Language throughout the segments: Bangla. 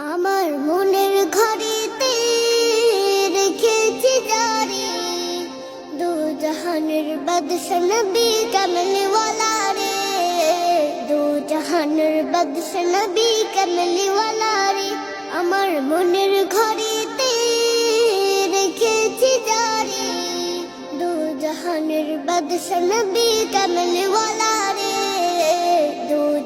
আমার মনের ঘরেতে রেখেছি জারি দু জাহানের বাদশা নবী রে দু জাহানের বাদশা নবী রে আমার মনের ঘরেতে রেখেছি জারি দু জাহানের বাদশা নবী রে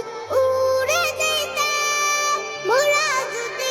লাগি উড়ে যেতাম। মোরা যদি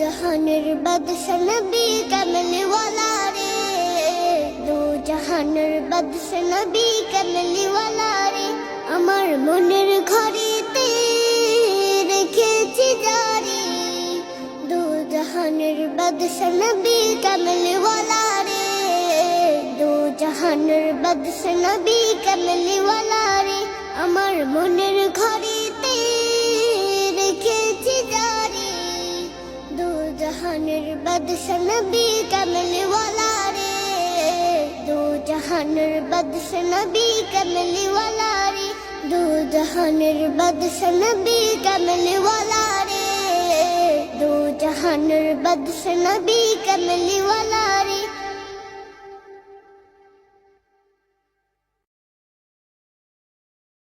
জাহানের বাদশা নবী কমলিওয়ালা রে দু জাহানের বাদশা নবী রে আমার মনের ঘরেতে রেখেছি জারি। দু জাহানের বাদশা নবী কমলিওয়ালা রে দু জাহানের নবী রে আমার মনের ঘরেতে জাহানের বাদশা নবী কমলিওয়ালা রে দু জাহানের বাদশা নবী কমলিওয়ালা রে দু জাহানের বাদশা নবী কমলিওয়ালা রে দু জাহানের বাদশা নবী কমলিওয়ালা রে